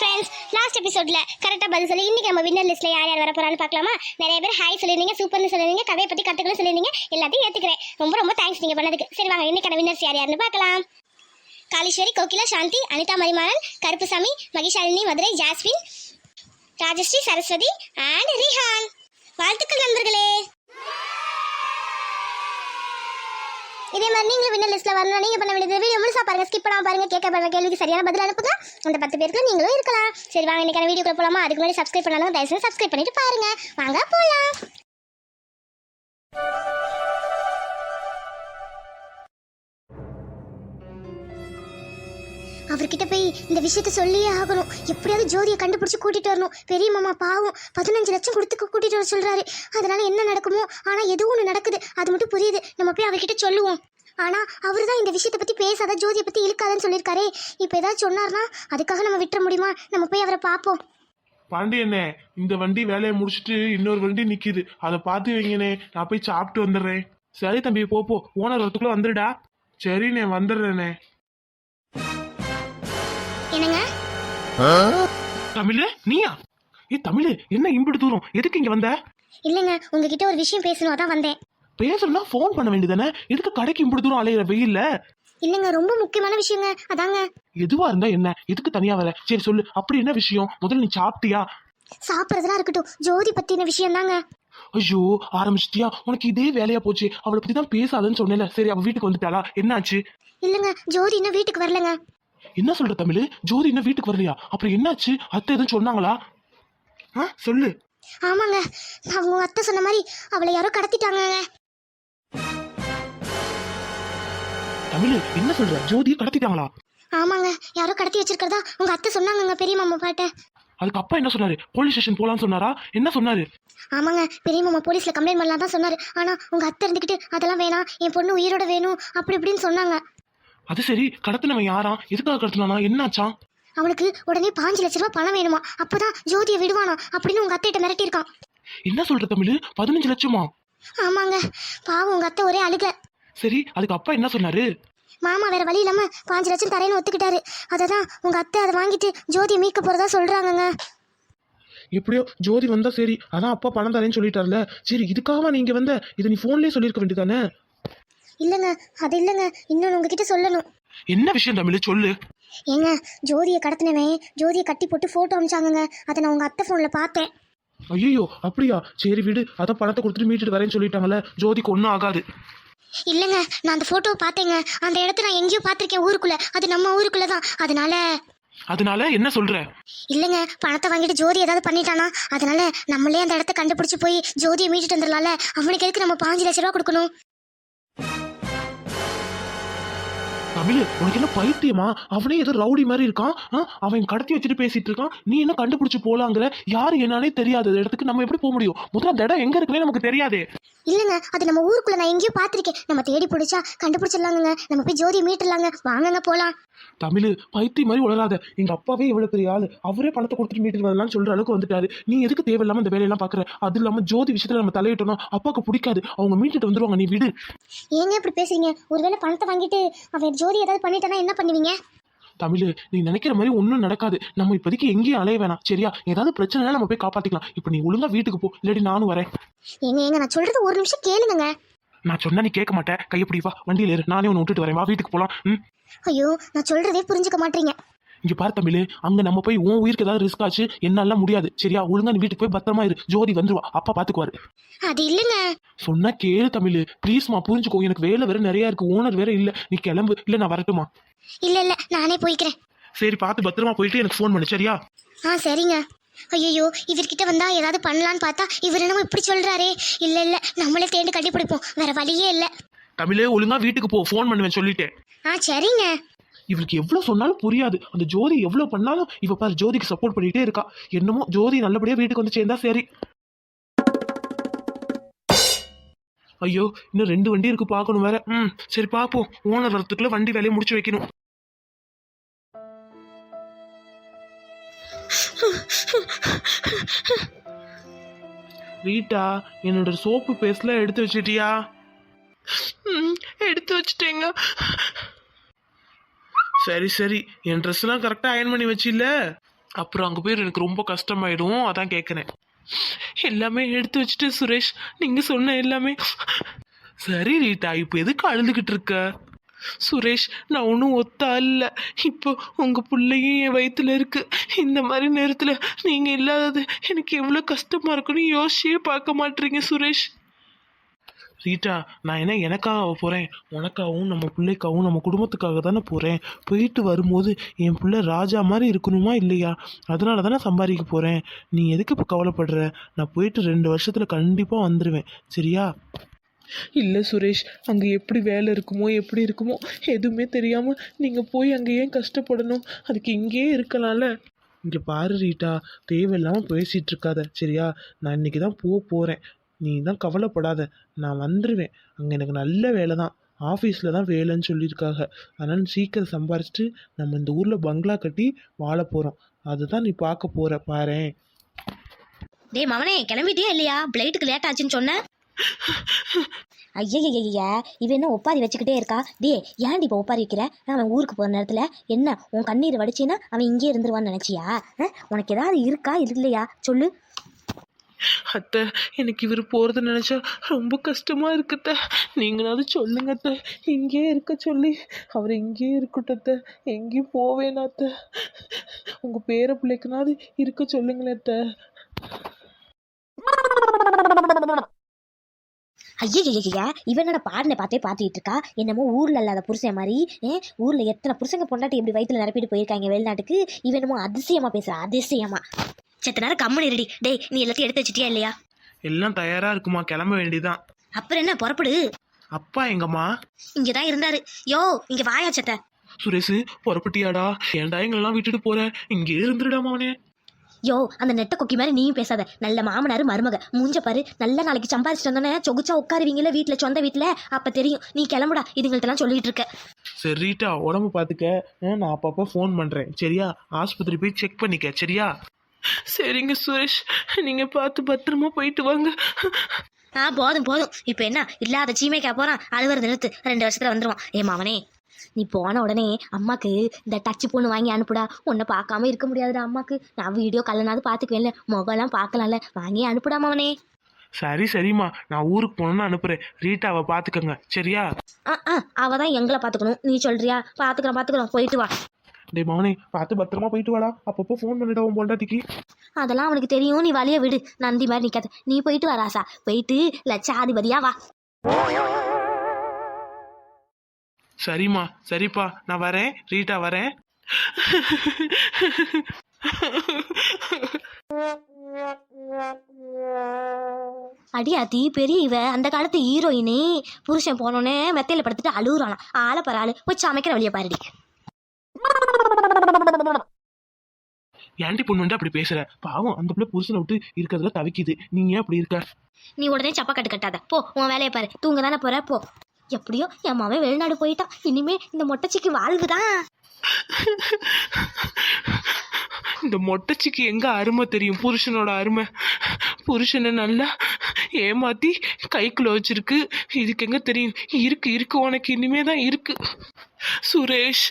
Friends last எபிசோட்ல கரெக்டாக பதில் சொல்லி இன்னைக்கு நம்ம வின்னர் லிஸ்ட்ல யார் யார் வர போறான்னு பார்க்கலாமா? நிறைய பேர் ஹாய் சொல்லிருந்தீங்க சூப்பர்னு சொல்லிருந்தீங்க கதையை பற்றி கற்றுக்கணும் சொல்லிருந்தீங்க எல்லாத்தையும் ஏற்றுக்கிறேன் ரொம்ப ரொம்ப தேங்க்ஸ் நீங்க பண்ணதுக்கு. சரி வாங்க இன்னைக்கான வின்னர்ஸ் யார் யாருன்னு பார்க்கலாம். காளீஸ்வரி கோகிலா சாந்தி அனிதா மரிமாறன் கருப்புசாமி மகிஷாலினி மதுரை ஜாஸ்வின் ராஜஸ்ரீ சரஸ்வதி அண்ட் ரிஹான். வாழ்த்துக்கள் நண்பர்களே. இதே மாதிரி நீங்களும் வின்னர் லிஸ்ட்ல வரணும் நீங்க பண்ண வேண்டியது வீடியோ முழுசா பாருங்க. ஸ்கிப் பண்ணாம பாருங்க. கேட்க கேள்விக்கு சரியான பதில் அனுப்புங்க. அந்த பத்து பேருக்கு நீங்களும் இருக்கலாம். சரி வாங்க இன்னைக்கான வீடியோக்குள்ள போலாமா? அதுக்கு முன்னாடி சப்ஸ்கிரைப் பண்ணாலும் தயவுசெய்து சப்ஸ்கிரைப் பண்ணிட்டு பாருங்க. வாங்க போலாம். அவர்கிட்ட போய் இந்த விஷயத்த சொல்லியே ஆகணும். எப்படியாவது ஜோதியை கண்டுபிடிச்சி கூட்டிட்டு வரணும். பெரிய மாமா பாவம் பதினஞ்சு லட்சம் கொடுத்து கூட்டிட்டு வர சொல்றாரு. அதனால என்ன நடக்குமோ ஆனா எதுவும் ஒன்று நடக்குது அது மட்டும் புரியுது. நம்ம போய் அவர்கிட்ட சொல்லுவோம். ஆனா அவர் தான் இந்த விஷயத்தை பத்தி பேசாத ஜோதியை பத்தி இழுக்காதன்னு சொல்லியிருக்காரே. இப்போ ஏதாவது சொன்னார்னா அதுக்காக நம்ம விட்டுற முடியுமா? நம்ம போய் அவரை பார்ப்போம். பாண்டியண்ணே இந்த வண்டி வேலையை முடிச்சுட்டு இன்னொரு வண்டி நிக்குது. அதை பார்த்து வைங்கண்ணே நான் போய் சாப்பிட்டு வந்துடுறேன். சரி தம்பி போ. ஓனர் வரத்துக்குள்ள வந்துடுடா. சரிண்ணே வந்துடுறேண்ணே. என்னங்க? தமிழ் நீயா? ஏ தமிழ் என்ன இம்பிட்டு தூரம்? எதுக்கு இங்க வந்த? இல்லைங்க உங்ககிட்ட ஒரு விஷயம் பேசணும் அதான் வந்தேன். பேசணும்னா ஃபோன் பண்ண வேண்டியதானே எதுக்கு கடைக்கு இம்பிட்டு தூரம் அலையிற வெயில்ல? இல்லைங்க ரொம்ப முக்கியமான விஷயங்க அதாங்க. எதுவா இருந்தா என்ன? எதுக்கு தனியா வர? சரி சொல்லு அப்படி என்ன விஷயம்? முதல்ல நீ சாப்பிட்டியா? சாப்பிட்றதெல்லாம் இருக்கட்டும் ஜோதி பத்தின விஷயம் தாங்க ஐயோ ஆரம்பிச்சிட்டியா? உனக்கு இதே வேலையா போச்சு. அவளை பத்தி தான் பேசாதன்னு சொன்னேன்ல. சரி அவ வீட்டுக்கு வந்துட்டாளா? என்னாச்சு? இல்லைங்க ஜோதி இன்னும் வீட்டுக்கு வரலங்க. என்ன சொல்ற தமிழ்? ஜோதி இன்னும் வீட்டுக்கு வரலையா? அப்புறம் என்னாச்சு? அத்தை எதுவும் சொன்னாங்களா? ஆ சொல்லு. ஆமாங்க. அவங்க அத்தை சொன்ன மாதிரி அவளை யாரோ கடத்திட்டாங்கங்க. தமிழ் என்ன சொல்ற? ஜோதியை கடத்திட்டாங்களா? ஆமாங்க. யாரோ கடத்தி வச்சிருக்கிறதா உங்க அத்தை சொன்னாங்கங்க பெரிய மாமா பாட்ட. அதுக்கு அப்பா என்ன சொன்னாரு? போலீஸ் ஸ்டேஷன் போலான்னு சொன்னாரா? என்ன சொன்னாரு? ஆமாங்க. பெரிய மாமா போலீஸ்ல கம்ப்ளைண்ட் பண்ணலாம் தான் சொன்னாரு. ஆனா உங்க அத்தை இருந்துகிட்டு அதெல்லாம் வேணாம். என் பொண்ணு உயிரோட வேணும். அப்படி இப்படின்னு சொன்னாங்க. அது சரி கடத்தினவன் யாரா? எதுக்காக கடத்தினானா? என்னாச்சான் அவளுக்கு உடனே பாஞ்சு லட்ச ரூபாய் பணம் வேணுமா? அப்பதான் ஜோதியை விடுவானா? அப்படின்னு உங்க அத்தைகிட்ட மிரட்டியிருக்கான். என்ன சொல்ற தமிழ்? பதினஞ்சு லட்சமா? ஆமாங்க. பாவம் உங்க அத்தை ஒரே அழுக. சரி அதுக்கு அப்பா என்ன சொன்னாரு? மாமா வேற வழி இல்லாம பாஞ்சு லட்சம் தரேன்னு ஒத்துக்கிட்டாரு. அததான் உங்க அத்தை அதை வாங்கிட்டு ஜோதியை மீட்க போறதா சொல்றாங்கங்க. எப்படியோ ஜோதி வந்தா சரி அதான் அப்பா பணம் தரேன்னு சொல்லிட்டார்ல. சரி இதுக்காக நீங்க வந்த? இதை நீ போன்லயே சொல்லியிருக்க வேண்டியதானே இல்லைங்க அது இல்லைங்க. இன்னொன்று உங்ககிட்ட சொல்லணும். என்ன விஷயம் தமிழ்? சொல்லு. ஏங்க ஜோதியை கடத்தினவன் ஜோதியை கட்டி போட்டு ஃபோட்டோ அமிச்சாங்கங்க. அதை நான் உங்கள் அத்தை ஃபோனில் பார்த்தேன். ஐயோ அப்படியா? சரி விடு அதான் பணத்தை கொடுத்துட்டு மீட்டுட்டு வரேன்னு சொல்லிட்டாங்கல்ல. ஜோதிக்கு ஒன்றும் ஆகாது. இல்லைங்க நான் அந்த ஃபோட்டோவை பார்த்தேங்க. அந்த இடத்த நான் எங்கேயோ பார்த்துருக்கேன் ஊருக்குள்ள. அது நம்ம ஊருக்குள்ள தான். அதனால அதனால என்ன சொல்ற? இல்லைங்க பணத்தை வாங்கிட்டு ஜோதி ஏதாவது பண்ணிட்டானா? அதனால நம்மளே அந்த இடத்த கண்டுபிடிச்சு போய் ஜோதியை மீட்டுட்டு வந்துடலாம்ல. அவனுக்கு எதுக்கு நம்ம பாஞ்சு லட்ச ரூபா கொடுக்கணும்? தமிழ் உனக்கு என்ன பைத்தியமா? அவனே ஏதோ ரவுடி மாதிரி இருக்கான். அவன் கடத்தி வச்சுட்டு பேசிட்டு இருக்கான். நீ என்ன கண்டுபிடிச்சு போலாங்கிற? யாரு என்னன்னே தெரியாத. இடத்துக்கு நம்ம எப்படி போக முடியும்? முதல்ல அந்த இடம் எங்க இருக்குன்னே நமக்கு தெரியாது. இல்லைங்க அது நம்ம ஊருக்குள்ள நான் எங்கேயோ பார்த்துருக்கேன். நம்ம தேடி பிடிச்சா கண்டுபிடிச்சிடலாங்க நம்ம போய் ஜோதியை மீட்டுலாங்க வாங்கங்க போலாம். தமிழ் பைத்தியம் மாதிரி உளராத எங்க அப்பாவே எவ்வளவு பெரிய ஆளு. அவரே பணத்தை கொடுத்துட்டு மீட்டு வரலாம்னு சொல்ற அளவுக்கு வந்துட்டாரு. நீ எதுக்கு தேவையில்லாம இந்த வேலையெல்லாம் பாக்குற? அது இல்லாம ஜோதி விஷயத்துல நம்ம தலையிட்டோம்னா அப்பாவுக்கு பிடிக்காது. அவங்க மீட்டுட்டு வந்துருவாங்க நீ விடு. ஏங்க இப்படி பேசுறீங்க? ஒருவேளை பணத்தை வாங்கிட்டு அவன் ஜோதி ஏதாவது பண்ணிட்டானா என்ன பண்ணுவீங்க? தமிழ் நீ நினைக்கிற மாதிரி ஒன்றும் நடக்காது. நம்ம இப்போதைக்கு எங்கேயும் அலைய வேணாம். சரியா? ஏதாவது பிரச்சனைனா நம்ம போய் காப்பாத்திக்கலாம். இப்போ நீ ஒழுங்கா வீட்டுக்கு போ. இல்லாட்டி நானும் வரேன். ஏங்க ஏங்க நான் சொல்றது ஒரு நிமிஷம் கேளுங்க. நான் சொன்னா நீ கேட்க மாட்டேன் கையப்படி வா. வண்டியில ஏறு. நானே உன்னை விட்டுட்டு வரேன். வா வீட்டுக்கு போலாம். ம்? ஐயோ நான் சொல்றதே புரிஞ்சுக்க மாட்டீங்க. இங்க பாரு தமிழ் அங்க நம்ம போய் உன் உயிருக்கு ஏதாவது ரிஸ்க் ஆச்சு என்னாலாம் முடியாது. சரியா ஒழுங்கா நீ வீட்டுக்கு போய் பத்திரமா இரு. ஜோதி வந்துருவா. அப்பா பாத்துக்குவாரு. அது இல்லைங்க. சொன்னா கேளு தமிழ். ப்ளீஸ்மா புரிஞ்சுக்கோ. எனக்கு வேலை வேற நிறைய இருக்கு. ஓனர் வேற இல்ல. நீ கிளம்பு. இல்ல நான் வரட்டுமா? இல்ல இல்ல நானே போய்க்கிறேன். சரி பார்த்து பத்திரமா போயிட்டு எனக்கு ஃபோன் பண்ணு. சரியா? ஆ சரிங்க. ஐயோ இவர்கிட்ட வந்தா ஏதாவது பண்ணலான்னு பார்த்தா இவர் என்னமோ இப்படி சொல்றாரே. இல்ல இல்ல நம்மளே தேடி கட்டிப்பிடிப்போம் வேற வழியே இல்ல. தமிழே ஒழுங்கா வீட்டுக்கு போ. ஃபோன் பண்ணுவேன் சொல்லிட்டேன். ஆ சரிங்க. இவளுக்கு எவ்வளவு சொன்னாலும் புரியாது. அந்த ஜோதி எவ்வளவு பண்ணாலும் இவ பாரு ஜோதிக்கு சப்போர்ட் பண்ணிட்டே இருக்கா. என்னமோ ஜோதி நல்லபடியா வீட்டுக்கு வந்து சேர்ந்தா சரி. ஐயோ இன்னும் ரெண்டு வண்டி இருக்கு பார்க்கணும் வேற. ம் சரி பாப்போம் ஓனர் வரத்துக்குள்ள வண்டி வேலையை முடிச்சு வைக்கணும். ரீட்டா என்னோட சோப்பு பேஸ்ட்லாம் எடுத்து வச்சிட்டியா? எடுத்து வச்சிட்டேங்க. சரி சரி. என் ட்ரெஸ்லாம் கரெக்டாக அயன் பண்ணி வச்சில்ல? அப்புறம் அங்கே போய் எனக்கு ரொம்ப கஷ்டமாயிடும் அதான் கேட்குறேன் எல்லாமே எடுத்து வச்சுட்டு சுரேஷ் நீங்கள் சொன்ன எல்லாமே. சரி ரீட்டா இப்போ எதுக்கு அழுதுகிட்டு இருக்க? சுரேஷ் நான் ஒன்றும் ஒத்தா இல்லை. இப்போ உங்கள் பிள்ளையும் என் வயித்துல இருக்கு. இந்த மாதிரி நேரத்தில் நீங்கள் இல்லாதது எனக்கு எவ்வளோ கஷ்டமாக இருக்குன்னு யோசிச்சே பார்க்க மாட்டீங்க சுரேஷ். ரீட்டா நான் என்ன எனக்காக போகிறேன் உனக்காகவும் நம்ம பிள்ளைக்காகவும் நம்ம குடும்பத்துக்காக தானே போகிறேன் போயிட்டு வரும்போது என் பிள்ளை ராஜா மாதிரி இருக்கணுமா இல்லையா? அதனால தானே சம்பாதிக்க போகிறேன் நீ எதுக்கு இப்போ கவலைப்படுற? நான் போயிட்டு ரெண்டு வருஷத்தில் கண்டிப்பாக வந்துடுவேன் சரியா? இல்லை சுரேஷ் அங்கே எப்படி வேலை இருக்குமோ எப்படி இருக்குமோ எதுவுமே தெரியாமல் நீங்கள் போய் அங்கே ஏன் கஷ்டப்படணும்? அதுக்கு இங்கேயே இருக்கலாம்ல. இங்கே பாரு ரீட்டா தேவையில்லாமல் பேசிகிட்டு இருக்காத. சரியா? நான் இன்னைக்கு தான் போக போகிறேன் நீ தான் கவலைப்படாத நான் வந்துடுவேன் அங்கே எனக்கு நல்ல வேலை தான் ஆஃபீஸில் தான் வேலைன்னு சொல்லியிருக்காங்க. அதனால் சீக்கிரம் சம்பாரிச்சிட்டு நம்ம இந்த ஊரில் பங்களா கட்டி வாழ போகிறோம் அதுதான் நீ பார்க்க போகிற பாரு. டேய் மவனே கிளம்பிட்டியா இல்லையா? பிளைட்டுக்கு லேட் ஆச்சுன்னு சொன்ன? ஐயய்யா இவன் என்ன ஒப்பாரி வச்சுக்கிட்டே இருக்கா? டே ஏன்டி இப்போ ஒப்பாரி வைக்கிற? அவன் ஊருக்கு போகிற நேரத்தில் என்ன உன் கண்ணீர் வடிச்சின்னா அவன் இங்கே இருந்துருவான்னு நினச்சியா? உனக்கு ஏதாவது இருக்கா இல்லையா? சொல்லு. அத்தை எனக்கு இவர் போகிறத நினச்சா ரொம்ப கஷ்டமாக இருக்குத்த நீங்களாவது சொல்லுங்க அத்தை. இங்கேயே இருக்க சொல்லி. அவர் இங்கேயே இருக்கட்டும் அத்தை. எங்கேயும் போவேனா அத்தை. உங்கள் பேர பிள்ளைக்குனாவது இருக்க சொல்லுங்களேன் அத்தை. ஐயய்யா இவன் என்னடா பார்த்தே பார்த்துட்டு இருக்கா? என்னமோ ஊரில் இல்லாத புருஷன் மாதிரி. ஏ ஊரில் எத்தனை புருஷங்க பொண்டாட்டி இப்படி வயித்துல நிரப்பிட்டு போயிருக்காங்க வெளிநாட்டுக்கு? இவனமோ அதிசயமாக அதிசயமா அதிசயமாக அதிசயமா. செத்த நேரம் கம்மனு ரெடி டேய் நீ எல்லாத்தையும் எடுத்து வச்சிட்டியா இல்லையா? எல்லாம் தயாராக இருக்குமா? கிளம்ப வேண்டியதான் அப்புறம் என்ன புறப்படு. அப்பா எங்கம்மா? இங்கே தான் இருந்தாரு. யோ இங்கே வாயா செத்த. சுரேஷ் புறப்பட்டியாடா. ஏன்டா எங்களெல்லாம் விட்டுட்டு போற? இங்கே இருந்துடாமா அவனே யோ அந்த நெட்ட கொக்கி மாதிரி நீயும் பேசாத. நல்ல மாமனார் மருமக. மூஞ்ச பாரு. நல்ல நாளைக்கு சம்பாதிச்சிட்டு வந்தோன்னே சொகுச்சா உட்காருவீங்களே வீட்டில் சொந்த வீட்டில் அப்போ தெரியும். நீ கிளம்புடா. இதுங்கள்ட்டலாம் சொல்லிட்டு இருக்க. சரி ரீட்டா உடம்பு பார்த்துக்க ஆ, நான் அப்பப்போ ஃபோன் பண்ணுறேன் சரியா? ஆஸ்பத்திரி போய் செக் பண்ணிக்க. சரியா? சரிங்க சுரேஷ். நீங்கள் பார்த்து பத்திரமா போயிட்டு வாங்க. ஆ போதும் போதும். இப்போ என்ன? இல்லாத சீமைக்கா போகிறான் அழுவுறது நிறுத்து. ரெண்டு வருஷத்தில் வந்துடுவான் ஏ மாமனே நீ போன உடனே அம்மாக்கு இந்த டச்சு பொண்ணு வாங்கி அனுப்புடா. உன்னை பார்க்காம இருக்க முடியாதுடா அம்மாக்கு. நான் வீடியோ கல்லனாவது பார்த்துக்குவேன்ல. முகம்லாம் பார்க்கலாம்ல. வாங்கி அனுப்புடா மாமனே. சரி சரிம்மா. நான் ஊருக்கு போகணுன்னு அனுப்புகிறேன் ரீட்டாவை பார்த்துக்கங்க. சரியா? ஆ ஆ அவ தான் எங்களை பார்த்துக்கணும். நீ சொல்றியா? பார்த்துக்கிறோம் பார்த்துக்கிறோம் போயிட்டு வா. டேய் மவனே பார்த்து பத்திரமா போயிட்டு வாடா. அப்பப்போ ஃபோன் பண்ணிட்டு உன் பொண்டாட்டிக்கு. அதெல்லாம் அவனுக்கு தெரியும். நீ வழிய விடு. நந்தி மாதிரி நிற்காத நீ போயிட்டு வா ராசா. போயிட்டு லட்சாதிபதியா வா. சரிம்மா. சரிப்பா. நான் வரேன். ரீட்டா வரேன். அடியாத்தி பெரிய இவ. அந்த காலத்து ஹீரோயினு புருஷன் போனோன்னே மெத்தையில படுத்துட்டு அழுகுறானா ஆளை பர ஆளு. போய் சமைக்கிற வழியை பாருடி. ஏன்டி பொண்ணு வந்து அப்படி பேசுற? பாவம் அந்த பிள்ளை புருஷனை விட்டு இருக்கிறதுல தவிக்குது. நீ ஏன் அப்படி இருக்க? நீ உடனே சப்பா கட்டு கட்டாத. போ உன் வேலையை பாரு. தூங்க தானே போற? போ. எப்படியோ என் மாவன் வெளிநாடு போயிட்டான். இனிமே இந்த மொட்டச்சிக்கு வாழ்வுதான். இந்த மொட்டைச்சிக்கு எங்க அருமை தெரியும்? புருஷனோட அருமை. புருஷனை நல்லா ஏமாத்தி கைக்குள்ள வச்சிருக்கு இதுக்கு எங்க தெரியும்? இருக்கு இருக்கு. உனக்கு இனிமே தான் இருக்கு. சுரேஷ்.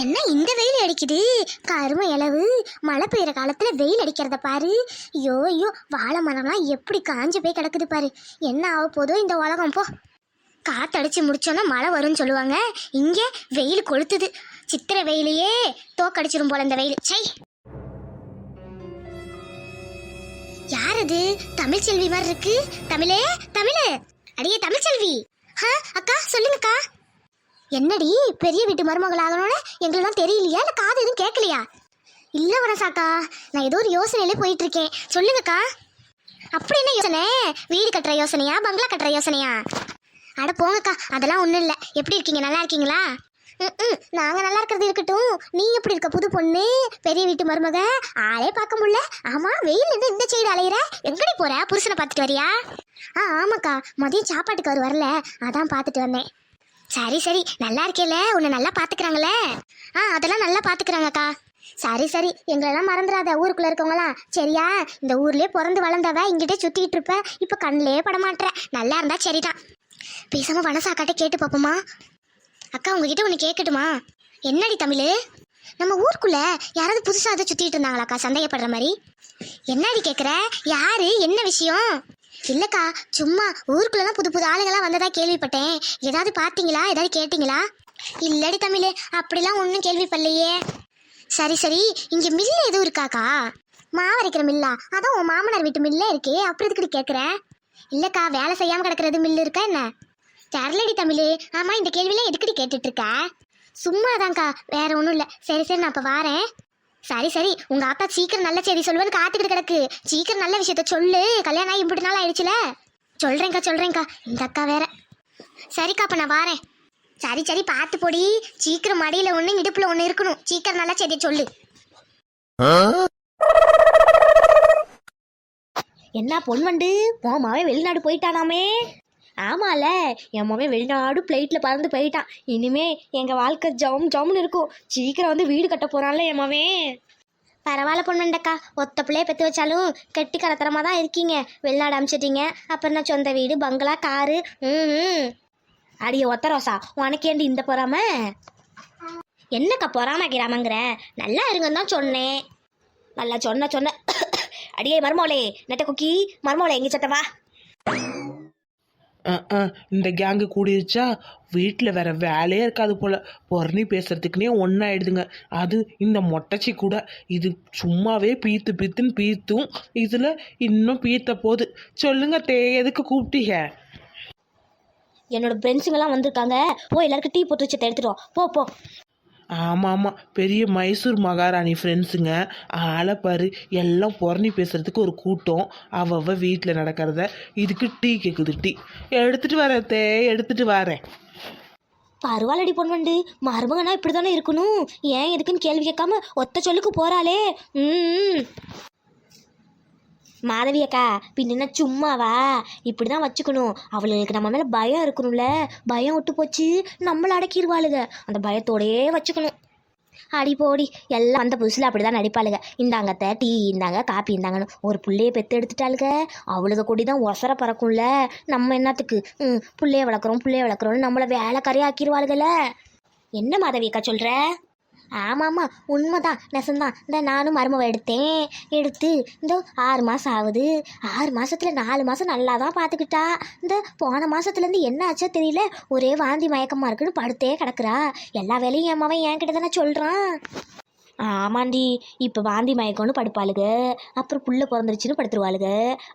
என்ன இந்த வெயில் அடிக்குது? கரும இளவு மழை பெய்யுற காலத்துல வெயில் அடிக்கிறத பாரு. ஐயோ ஐயோ வாழை மரம்லாம் எப்படி காஞ்சு போய் கிடக்குது பாரு. என்ன ஆக போதோ இந்த உலகம் போ. காத்தடிச்சு முடிச்சோன்னா மழை வரும்னு சொல்லுவாங்க. இங்க வெயில் கொளுத்துது. சித்திரை வெயிலையே தோக்கடிச்சிரும் போல இந்த வெயில். சை யார் அது தமிழ் செல்வி மாதிரி இருக்கு. தமிழே தமிழே. அடியே தமிழ் செல்வி. அக்கா சொல்லுங்கக்கா. என்னடி பெரிய வீட்டு மருமகள் ஆகணும்னு எங்களுக்குலாம் தெரியலையா? இல்லை காது எதுவும் கேட்கலையா? இல்லை வனசாக்கா நான் ஏதோ ஒரு யோசனையிலே போயிட்டு இருக்கேன் சொல்லுங்கக்கா. அப்படி என்ன யோசனை? வீடு கட்டுற யோசனையா பங்களா கட்டுற யோசனையா? அட போங்கக்கா அதெல்லாம் ஒன்றும் இல்லை. எப்படி இருக்கீங்க? நல்லா இருக்கீங்களா? ம் நாங்கள் நல்லா இருக்கிறது இருக்கட்டும். நீ எப்படி இருக்க புது பொண்ணு? பெரிய வீட்டு மருமக? ஆளே பார்க்க முடியல. ஆமாம் வெயில் என்ன இந்த சைடு அலையிற. எங்கடி போகிற புருஷனை பார்த்துட்டு வரியா? ஆ ஆமாக்கா. மதியம் சாப்பாட்டுக்கு அவர் வரல. அதான் பார்த்துட்டு வந்தேன். சரி சரி. நல்லா இருக்கேல. உன்னை நல்லா பாத்துக்கறாங்களே ஆ அதெல்லாம் நல்லா பாத்துக்கறாங்கக்கா. சரி சரி. எங்களெல்லாம் மறந்துடாத ஊருக்குள்ள இருக்கவங்களாம் சரியா? இந்த ஊர்லயே பிறந்து வளர்ந்தவ இங்கிட்டே சுத்திக்கிட்டு இருப்ப. இப்ப கண்ணிலே படமாட்டுற நல்லா இருந்தா சரிதான். பேசாம வனசாக்காட்ட கேட்டு பாப்போமா? அக்கா உங்ககிட்ட ஒன்று கேட்கட்டுமா? என்னடி தமிழ்? நம்ம ஊருக்குள்ள யாராவது புதுசாக அதை சுத்திட்டு இருந்தாங்களாக்கா சந்தேகப்படுற மாதிரி? என்னடி கேட்குற யாரு? என்ன விஷயம்? இல்லக்கா சும்மா ஊருக்குள்ளலாம் புது புது ஆளுங்கெல்லாம் வந்ததா கேள்விப்பட்டேன். ஏதாவது பார்த்தீங்களா? ஏதாவது கேட்டீங்களா? இல்லடி தமிழ் அப்படிலாம் ஒன்றும் கேள்விப்படலையே. சரி சரி இங்க மில்லு எதுவும் இருக்காக்கா? மாவு அரைக்கிற மில்லா அதான் உன் மாமனார் வீட்டு மில்லே இருக்கே அப்புறம் எதுக்கு கேட்குறேன் இல்லக்கா வேலை செய்யாம கிடக்கிறது மில்லு இருக்கா என்ன? தெரிலடி தமிழ் ஆமா இந்த கேள்வியில எதுக்கடி கேட்டுட்டு இருக்க? சும்மாதான்க்கா வேற ஒன்றும் இல்லை. சரி சரி நான் அப்போ வாரேன். சரி சரி. உங்க அப்பா சீக்கிரம் நல்ல செய்தி சொல்லுவேன்னு காத்துக்கிட்டு கிடக்கு. சீக்கிரம் நல்ல விஷயத்த சொல்லு. கல்யாணம் ஆகி இப்படி நாள் ஆயிடுச்சுல. சொல்றேன்க்கா சொல்றேன்க்கா. இந்த அக்கா வேற. சரிக்கா அப்ப நான் வாரேன். சரி சரி. பார்த்து போடி. சீக்கிரம் மடியில ஒண்ணு இடுப்புல ஒண்ணு இருக்கணும். சீக்கிரம் நல்ல செய்தியை சொல்லு. என்ன பொன் வண்டு மவன் வெளிநாடு போயிட்டானாமே. ஆமால என் மவன் வெளிநாடு பிளைட்டில் பறந்து போயிட்டான். இனிமே எங்கள் வாழ்க்கை ஜம் ஜம்னு இருக்கும். சீக்கிரம் வந்து வீடு கட்ட போகிறான்ல என் பரவாயில்ல பொண்ணுண்டக்கா ஒத்த பிள்ளைய பெற்று வச்சாலும் கெட்டி கலத்தரமாக தான் இருக்கீங்க. வெளிநாடு அனுப்பிச்சிட்டீங்க அப்புறம் நான் சொந்த வீடு பங்களா காரு? ம் அடியே ஒத்த ரோசா. உனக்கேண்டி இந்த பொறாம? என்னக்கா பொறாமக்கிறாமங்கிற நல்லா இருங்கன்னு தான் சொன்னேன். நல்லா சொன்ன சொன்ன. அடியே மருமோளே நெட்ட குக்கி மருமோளே எங்கே சத்தவா? இந்த கேங்கு கூடிருச்சா? வீட்டில் வேற வேலையே இருக்காது போல். பொறணி பேசுகிறதுக்குனே ஒன்றாயிடுதுங்க அது இந்த மொட்டச்சி கூட. இது சும்மாவே பீத்து பீத்துன்னு பீத்தும். இதில் இன்னும் பீத்த போகுது சொல்லுங்க தே எதுக்கு கூப்பிட்டீங்க? என்னோட ஃப்ரெண்ட்ஸுங்கெல்லாம் வந்திருக்காங்க. போ எல்லாருக்கும் டீ போட்டு வச்சு எடுத்துட்டு போ போ. ஆமாம். ஆமாம் பெரிய மைசூர் மகாராணி ஃப்ரெண்ட்ஸுங்க ஆளை எல்லாம் புறணி பேசுகிறதுக்கு ஒரு கூட்டம். அவ அவ வீட்டில் நடக்கிறத. இதுக்கு டீ கேட்குது டீ. எடுத்துகிட்டு வரேன் தே எடுத்துட்டு வரேன். பரவாயில்லடி பொன்வண்டு. மருமகனா இப்படி தானே இருக்கணும்? ஏன் எதுக்குன்னு கேள்வி கேட்காம ஒத்த சொல்லுக்கு போகிறாளே ம் மாதவி அக்கா பின்னா சும்மாவா? இப்படி தான் வச்சுக்கணும். அவளுக்கு நம்ம மேலே பயம் இருக்கணும்ல. பயம் விட்டு போச்சு நம்மள அடக்கிடுவாளுங்க அந்த பயத்தோடயே வச்சுக்கணும். அடி போடி எல்லாம் அந்த புதுசில் அப்படி தான் நடிப்பாளுங்க இந்தாங்க டீ இந்தாங்க காப்பி இந்தாங்கன்னு ஒரு பிள்ளையை பெற்று எடுத்துட்டாளுங்க அவளுக கூடி தான் ஒசர பறக்கும்ல. நம்ம என்னத்துக்கு? ம் புள்ளைய வளர்க்குறோம் புள்ளைய வளர்க்குறோம்னு நம்மளை வேலைக்காரியே ஆக்கிடுவாளுகள்ல என்ன மாதவி அக்கா சொல்கிற ஆமாம்மா உண்மைதான் நெசந்தான். இந்த நானும் மருமவை எடுத்தேன். எடுத்து இந்த ஆறு மாதம் ஆகுது. ஆறு மாதத்தில் நாலு மாதம் நல்லா தான் பார்த்துக்கிட்டா இந்த போன மாதத்துலேருந்து என்ன ஆச்சோ தெரியல. ஒரே வாந்தி மயக்கமாக இருக்குன்னு படுத்தே கிடக்குறா. எல்லா வேலையும் என் மவன் என்கிட்ட தானே சொல்கிறான் ஆமாண்டி. இப்போ வாந்தி மயக்கம்னு படுப்பாளுக. அப்புறம் புள்ள பிறந்துருச்சுன்னு படுத்துருவாளுக.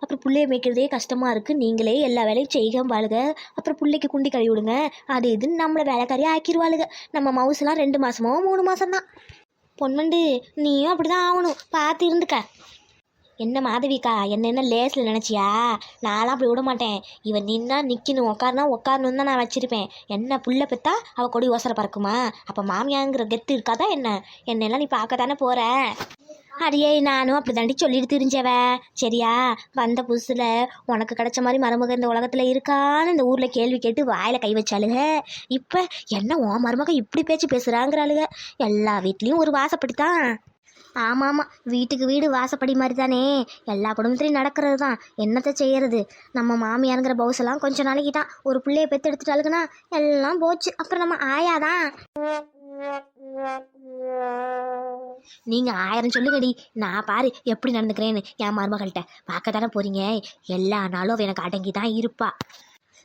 அப்புறம் பிள்ளைய மேய்க்கிறதே கஷ்டமாக இருக்குது நீங்களே எல்லா வேலையும் செய்யாம்பாளுக அப்புறம் பிள்ளைக்கு குண்டி கழுவி விடுங்க. அது இதுன்னு நம்மளை வேலைக்காரியாக ஆக்கிடுவாளுக நம்ம மவுஸ்லாம் ரெண்டு மாதமோ மூணு மாதம்தான் பொன்மண்டு நீயும் அப்படிதான் ஆகணும். பார்த்து இருந்துக்க. என்ன மாதவிக்கா என்ன என்ன லேஸில் நினச்சியா? நான்லாம் அப்படி விட மாட்டேன் இவன் நின்னா நிற்கணும் உட்காருனா உட்காரணும் தான் நான் வச்சுருப்பேன். என்ன புள்ள பெத்தா அவள் கொடி ஓசரை பறக்குமா? அப்போ மாமியாங்கிற கெத்து இருக்காதா என்ன? என்னெல்லாம் நீ பார்க்க தானே போகிற அடியே நானும் அப்படி தாண்டி சொல்லிட்டு தெரிஞ்சவ. சரியா? வந்த புதுசில் உனக்கு கிடைச்ச மாதிரி மருமக இந்த உலகத்தில் இருக்கான்னு இந்த ஊரில் கேள்வி கேட்டு வாயில் கை வச்சாளுக. இப்போ என்ன உன் மருமக இப்படி பேச்சு பேசுகிறாங்கிறாளுக எல்லா வீட்லேயும் ஒரு வாசப்படித்தான் ஆமாம் ஆமாம் வீட்டுக்கு வீடு வாசப்படி மாதிரி தானே எல்லா குடும்பத்துலையும் நடக்கிறது தான் என்னத்தை செய்யறது? நம்ம மாமியாருங்கிற பவுசெல்லாம் கொஞ்ச நாளைக்கு தான் ஒரு பிள்ளைய பெற்று எடுத்துட்டாளுக்குன்னா எல்லாம் போச்சு. அப்புறம் நம்ம ஆயாதான் நீங்கள் ஆயிரம் சொல்லுங்கடி. நான் பாரு எப்படி நடந்துக்கிறேன்னு. என் மருமகள்கிட்ட. பார்க்க தானே போகிறீங்க எல்லா நாளும் எனக்கு அடங்கி தான் இருப்பா.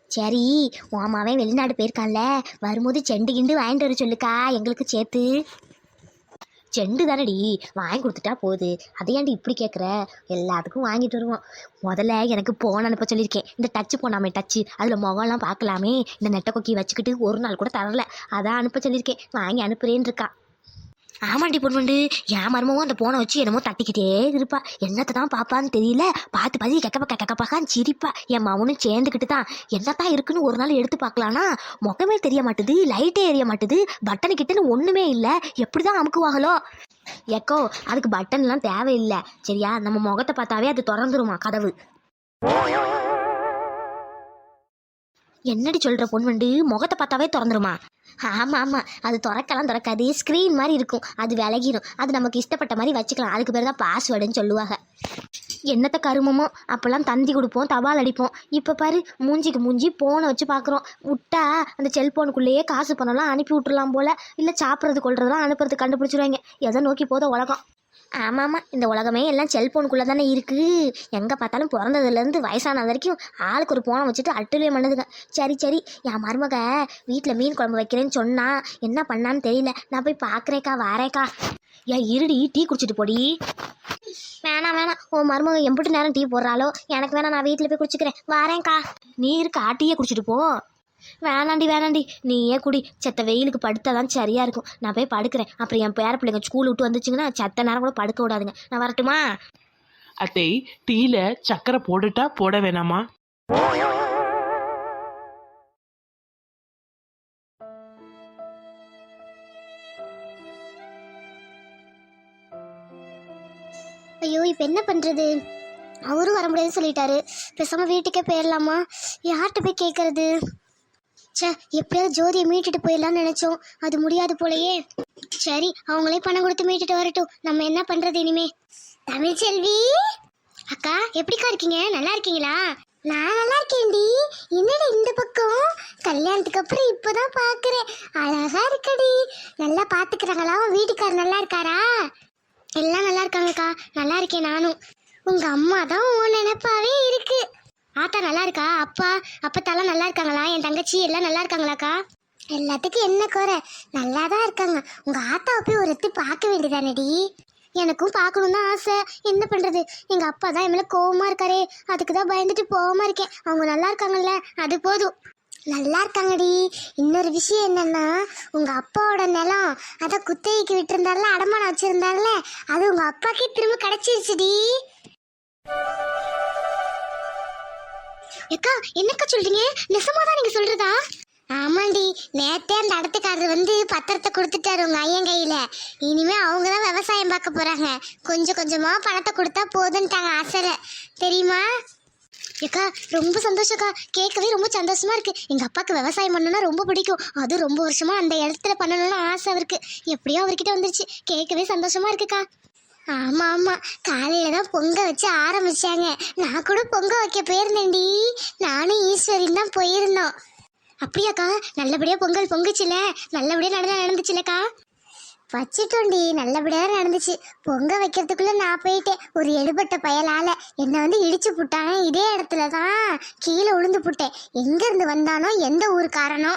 சரி உன் வெளிநாடு போயிருக்கான்ல. வரும்போது செண்டு கிண்டு வாங்கிட்டு வர சொல்லுக்கா. எங்களுக்கு சேர்த்து. செண்டு தானடி? வாங்கி கொடுத்துட்டா போகுது அதையாண்டி ஏன்டி இப்படி கேட்குற எல்லாத்துக்கும் வாங்கிட்டு வருவோம் முதல்ல எனக்கு போன் அனுப்ப சொல்லியிருக்கேன். இந்த டச்சு போனாமே டச்சு அதில் முகம்லாம் பார்க்கலாமே. இந்த நெட்டை கொக்கி வச்சுக்கிட்டு ஒரு நாள் கூட தரல. அதான் அனுப்ப சொல்லியிருக்கேன். வாங்கி அனுப்புறேன்னு இருக்கா ஆமாண்டி பொண்ணுண்டு என் மருமவும் அந்த போனை வச்சு என்னமோ தட்டிக்கிட்டே இருப்பா. என்னத்தை தான் பாப்பான்னு தெரியல. பார்த்து பார்த்து கெக்கப்பா கெக்கப்பக்கான்னு சிரிப்பா. என் மவனும் சேர்ந்துக்கிட்டு தான் என்னத்தான் இருக்குன்னு ஒரு நாள் எடுத்து பார்க்கலான்னா முகமே தெரிய மாட்டுது லைட்டே எரிய மாட்டுது. பட்டனு கிட்டன்னு ஒன்றுமே இல்லை. எப்படி தான் அமுக்குவாங்களோ எக்கோ அதுக்கு பட்டன்லாம் தேவையில்லை. சரியா? நம்ம முகத்தை பார்த்தாவே அது திறந்துருமா கதவு? என்னடி சொல்ற பொண்ணு முகத்தை பார்த்தாவே திறந்துருமா? ஆமாம் ஆமாம் அது திறக்கலாம் திறக்காது. ஸ்க்ரீன் மாதிரி இருக்கும். அது விலகிடும் அது நமக்கு இஷ்டப்பட்ட மாதிரி வச்சுக்கலாம். அதுக்கு பேர் தான் பாஸ்வேர்டுன்னு சொல்லுவாங்க. என்னத்த கருமமோ அப்போல்லாம் தந்தி கொடுப்போம் தபால் அடிப்போம். இப்போ பாரு மூஞ்சிக்கு மூஞ்சி போனை வச்சு பார்க்குறோம் விட்டா அந்த செல்ஃபோனுக்குள்ளேயே காசு பணம்லாம் அனுப்பி விட்டுறலாம் போல். இல்லை சாப்பிட்றது கொள்றதெல்லாம் அனுப்புறது கண்டுபிடிச்சிருவாங்க. எதை நோக்கி போதும் உலகம். ஆமாம் ஆமாம் இந்த உலகமே எல்லாம் செல்ஃபோனுக்குள்ளே தானே இருக்குது எங்கே பார்த்தாலும் பிறந்ததுலேருந்து வயசான வரைக்கும் ஆளுக்கு ஒரு போனை வச்சுட்டு அட்டுலே பண்ணுதுங்க. சரி சரி என் மருமக வீட்டில் மீன் குழம்பு வைக்கிறேன்னு சொன்னா என்ன பண்ணான்னு தெரியல. நான் போய் பார்க்குறேக்கா வாரேக்கா. ஏன் இருடி டீ குடிச்சிட்டு போடி. வேணாம் வேணாம். உன் மருமக எம்பிட்டு நேரம் டீ போடுறாளோ? எனக்கு வேணாம் நான் வீட்டில் போய் குடிச்சிக்கிறேன். வாரேன்க்கா. நீ இருக்கா டீயே குடிச்சிட்டு போ. வேணாண்டி வேணாண்டி. நீ ஏன் குடி. செத்த வெயிலுக்கு படுத்தா தான் சரியா இருக்கும். நான் போய் படுக்கிறேன். அப்புறம் என் பேர பிள்ளைங்க ஸ்கூல் விட்டு வந்துச்சுங்கன்னா செத்த நேரம் கூட படுக்க விடாதுங்க. நான் வரட்டுமா? அத்தை டீல சக்கரை போட்டுட்டா போட வேணாமா? ஐயோ இப்போ என்ன பண்ணுறது அவரும் வர முடியாதுன்னு சொல்லிட்டாரு. பேசாம வீட்டுக்கே போயிடலாமா யார்கிட்ட போய் கேட்கறது ச்சே எப்படியாவது ஜோதியை மீட்டுட்டு போயிடலாம்னு நினச்சோம். அது முடியாது போலயே. சரி அவங்களே பணம் கொடுத்து மீட்டுட்டு வரட்டும். நம்ம என்ன பண்ணுறது இனிமே? தமிழ்ச்செல்வி அக்கா எப்படிக்கா இருக்கீங்க? நல்லா இருக்கீங்களா? நான் நல்லா இருக்கேன்டி என்னடி இந்த பக்கம்? கல்யாணத்துக்கு அப்புறம் இப்போதான் பார்க்குறேன் அழகா இருக்கடி நல்லா பார்த்துக்கிறாங்களா உன் வீட்டுக்கார் நல்லா இருக்காரா? எல்லாம் நல்லா இருக்காங்கக்கா. நல்லா இருக்கேன் நானும். உங்க அம்மா தான் உன் நினைப்பாவே இருக்கு. ஆத்தா நல்லா இருக்கா? அப்பா அப்பத்தாலாம் நல்லா இருக்காங்களா? என் தங்கச்சி எல்லாம் நல்லா இருக்காங்களாக்கா? எல்லாத்துக்கும் என்ன குறை? நல்லா தான் இருக்காங்க. உங்க ஆத்தாவை போய் ஒரு எத்து பார்க்க வேண்டியதானடி? எனக்கும் பார்க்கணும் தான் ஆசை. என்ன பண்ணுறது எங்கள் அப்பா தான் என் மேலே கோவமாக இருக்காரே. அதுக்கு தான் பயந்துட்டு போகாம இருக்கேன். அவங்க நல்லா இருக்காங்கல்ல? அது போதும். நல்லா இருக்காங்கடி. இன்னொரு விஷயம் என்னன்னா உங்க அப்பாவோட நிலம் அதான் குத்தகைக்கு விட்டிருந்தாருல அடமானம் வச்சிருந்தாருல அது உங்க அப்பாக்கே திரும்ப கிடைச்சிருச்சுடி. அக்கா என்னக்கா சொல்றீங்க? நெசமாதான் நீங்க சொல்றதா? ஆமாண்டி நேத்தே அந்த இடத்துக்காரர் வந்து பத்திரத்தை கொடுத்துட்டாரு உங்க ஐயன் கையில. இனிமே அவங்க தான் விவசாயம் பார்க்க போறாங்க. கொஞ்சம் கொஞ்சமா பணத்தை கொடுத்தா போதுன்ட்டாங்க ஆசைல தெரியுமா? ஏக்கா ரொம்ப சந்தோஷக்கா கேட்கவே ரொம்ப சந்தோஷமா இருக்கு. எங்க அப்பாவுக்கு விவசாயம் பண்ணணும்னா ரொம்ப பிடிக்கும். அது ரொம்ப வருஷமா அந்த இடத்துல பண்ணணும்னு ஆசை அவருக்கு. எப்படியோ அவர்கிட்ட வந்துருச்சு. கேட்கவே சந்தோஷமா இருக்குக்கா. ஆமா ஆமா. காலையில தான் பொங்க வச்சு ஆரம்பிச்சாங்க. நான் கூட பொங்க வைக்க போயிருந்தேன்டி. நானும் ஈஸ்வரியும் தான் போயிருந்தோம். அப்படியாக்கா நல்லபடியா பொங்கல் பொங்குச்சுல? நல்லபடியா நடந்தா நடந்துச்சுலக்கா? வச்சிட்டோண்டி நல்லபடியாக நடந்துச்சு. பொங்க வைக்கிறதுக்குள்ளே நான் போயிட்டேன். ஒரு எடுபட்ட பயலால். என்னை வந்து இடிச்சு புட்டாங்க. இதே இடத்துல தான் கீழே விழுந்து புட்டேன். எங்கேருந்து வந்தானோ எந்த ஊருக்காரனோ.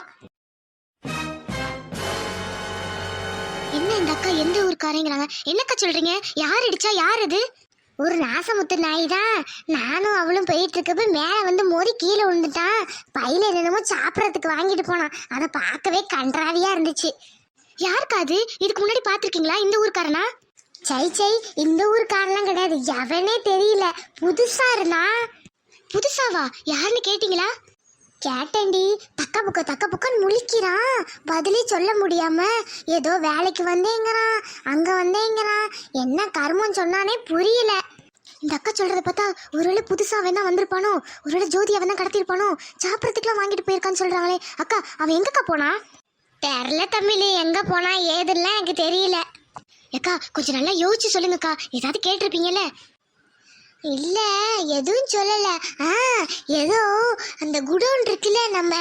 என்ன இந்த அக்கா எந்த ஊருக்காரங்கிறாங்க? என்னக்கா சொல்றீங்க? யார் இடிச்சா யார் அது? ஒரு நாசமுத்து நாய் தான் நானும் அவளும் போயிட்டு இருக்கப்ப மேலே வந்து மோதி கீழே விழுந்துட்டான் பையில என்னமோ சாப்பிட்றதுக்கு வாங்கிட்டு போனான். அதை பார்க்கவே கன்றாவியா இருந்துச்சு. யாருக்கா அது? இதுக்கு முன்னாடி பார்த்துருக்கீங்களா? இந்த ஊருக்காரனா? சை சை இந்த ஊருக்காரெல்லாம் கிடையாது. எவனே தெரியல. புதுசா இருந்தா புதுசாவா? யாருன்னு கேட்டீங்களா? கேட்டேன்டி. தக்க புக்க தக்க புக்கன்னு முழிக்கிறான். பதிலே சொல்ல முடியாம ஏதோ வேலைக்கு வந்தேங்கிறான் அங்க வந்தேங்கிறான். என்ன கர்மம்னு சொன்னானே புரியல. இந்த அக்கா சொல்கிறத பார்த்தா ஒருவேளை புதுசா வேணா வந்திருப்பானோ? ஒருவேளை ஜோதி அவன் தான் கடத்திருப்பானோ சாப்பிட்றதுக்குலாம் வாங்கிட்டு போயிருக்கான்னு சொல்றாங்களே. அக்கா அவன் எங்கக்கா போனா? தெரில தமிழ் எங்க போனா? ஏதுலாம் எனக்கு தெரியல. அக்கா கொஞ்சம் நல்லா யோசிச்சு சொல்லுங்கக்கா. ஏதாவது கேட்டிருப்பீங்கல்ல? இல்ல எதுவும் சொல்லல. ஆ ஏதோ அந்த குடோன் இருக்குல்ல நம்ம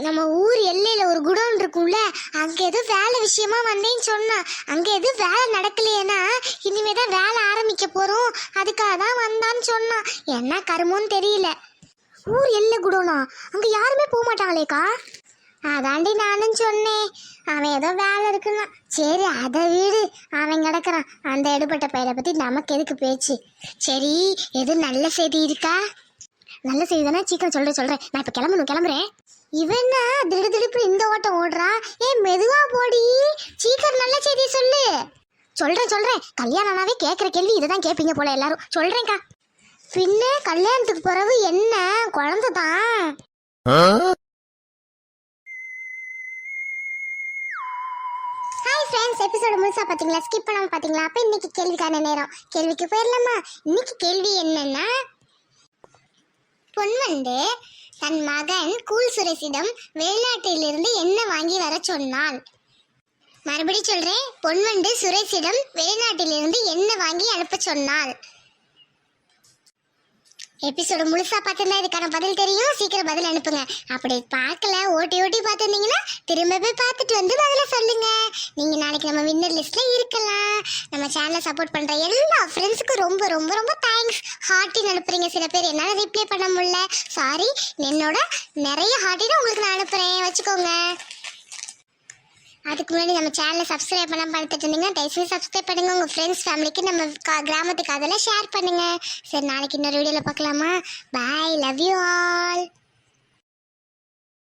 நம்ம ஊர் எல்லையில ஒரு குடோன் இருக்கும்ல அங்க ஏதோ வேலை விஷயமா வந்தேன்னு சொன்னான். அங்க எதுவும் வேலை நடக்கலையேனா இனிமே தான் வேலை ஆரம்பிக்க போறோம். அதுக்காக தான் வந்தான்னு சொன்னான். என்ன கருமோன்னு தெரியல. ஊர் எல்லை குடோனா? அங்க யாருமே போக மாட்டாங்களேக்கா? அதாண்டி நானும் சொன்னேன். அவன் ஏதோ வேலை இருக்குன்னா. சரி அதை வீடு. அவன் கிடக்குறான். அந்த எடுபட்ட பையனை பத்தி நமக்கு எதுக்கு பேச்சு? சரி எது நல்ல செய்தி இருக்கா? நல்ல செய்தி தானே சீக்கிரம் சொல்றேன் சொல்றேன் நான் இப்ப கிளம்பணும் கிளம்புறேன். இவன் திடு திடுப்பு இந்த ஓட்டம் ஓடுறா? ஏ மெதுவா போடி. சீக்கிரம் நல்ல செய்தி சொல்லு. சொல்றேன் சொல்றேன் கல்யாணம்னாவே கேட்குற கேள்வி இதை தான் கேட்பீங்க போல எல்லாரும். சொல்றேன்க்கா. பின்ன கல்யாணத்துக்கு பிறகு என்ன? குழந்தை தான் ஃப்ரெண்ட்ஸ் எபிசோடு முழுசாக பார்த்தீங்களா ஸ்கிப் பண்ணாமல் பார்த்தீங்களா அப்போ இன்னைக்கு கேள்விக்கான நேரம். கேள்விக்கு போயிடலாமா? இன்னைக்கு கேள்வி என்னன்னா பொன் வந்து தன் மகன் கூல் சுரேஷிடம் வெளிநாட்டிலிருந்து என்ன வாங்கி வர சொன்னாள். மறுபடி சொல்றேன் பொன்வண்டு சுரேஷிடம் வெளிநாட்டிலிருந்து என்ன வாங்கி அனுப்ப சொன்னாள். எபிசோடு முழுசா பார்த்திருந்தா இதுக்கான பதில் தெரியும். சீக்கிரம் பதில் அனுப்புங்க. அப்படி பார்க்கல ஓட்டி ஓட்டி பார்த்துருந்தீங்கன்னா திரும்ப போய் பார்த்துட்டு வந்து பதில சொல்லுங்க. நீங்க நாளைக்கு நம்ம வின்னர் லிஸ்ட்ல இருக்கலாம். நம்ம சேனலை சப்போர்ட் பண்ற எல்லா ஃப்ரெண்ட்ஸுக்கும் ரொம்ப ரொம்ப ரொம்ப தேங்க்ஸ் ஹார்ட்டின் அனுப்புறீங்க சில பேர். என்னால் ரிப்ளை பண்ண முடியல. சாரி என்னோட நிறைய ஹார்ட்டின் உங்களுக்கு நான் அனுப்புறேன். வச்சுக்கோங்க. அதுக்கு முன்னாடி நம்ம சேனலை சப்ஸ்கிரைப் பண்ண பார்த்துட்டு இருந்தீங்கன்னா தயவுசெய்து சப்ஸ்கிரைப் பண்ணுங்க. உங்கள் ஃப்ரெண்ட்ஸ் ஃபேமிலிக்கு நம்ம கிராமத்துக்கு அதெல்லாம் ஷேர் பண்ணுங்க. சரி நாளைக்கு இன்னொரு வீடியோவில் பார்க்கலாமா? Bye love you all